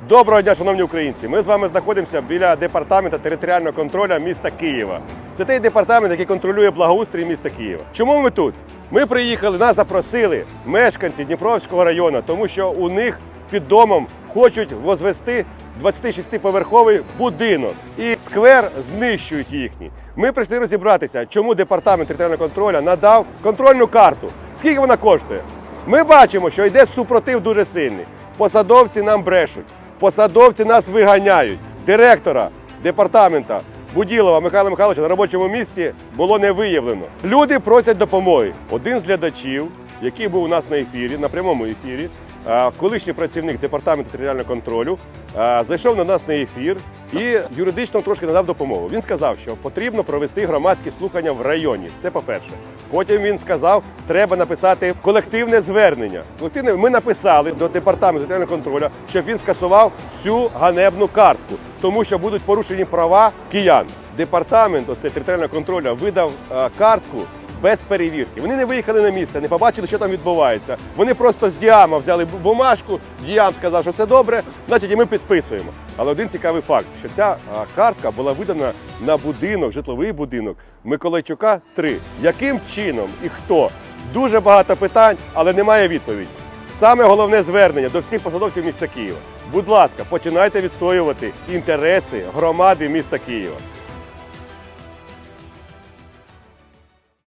Доброго дня, шановні українці! Ми з вами знаходимося біля департаменту територіального контролю міста Києва. Це той департамент, який контролює благоустрій міста Києва. Чому ми тут? Ми приїхали, нас запросили мешканці Дніпровського району, тому що у них під домом хочуть возвести 26-поверховий будинок. І сквер знищують їхній. Ми прийшли розібратися, чому департамент територіального контролю надав контрольну карту. Скільки вона коштує? Ми бачимо, що йде супротив дуже сильний. Посадовці нам брешуть, посадовці нас виганяють. Директора департамента Буділова Михайла Михайловича на робочому місці було не виявлено. Люди просять допомоги. Один з глядачів, який був у нас на ефірі, на прямому ефірі, колишній працівник департаменту територіального контролю, зайшов на нас на ефір і юридично трошки надав допомогу. Він сказав, що потрібно провести громадські слухання в районі. Це по-перше. Потім він сказав, треба написати колективне звернення. Колективне ми написали до департаменту територіального контролю, щоб він скасував цю ганебну картку, тому що будуть порушені права киян. Департамент оце територіального контролю видав е, картку без перевірки. Вони не виїхали на місце, не побачили, що там відбувається. Вони просто з діама взяли бумажку, діам сказав, що все добре, значить і ми підписуємо. Але один цікавий факт, що ця картка була видана на будинок, житловий будинок Миколайчука 3. Яким чином і хто? Дуже багато питань, але немає відповіді. Саме головне звернення до всіх посадовців міста Києва. Будь ласка, починайте відстоювати інтереси громади міста Києва.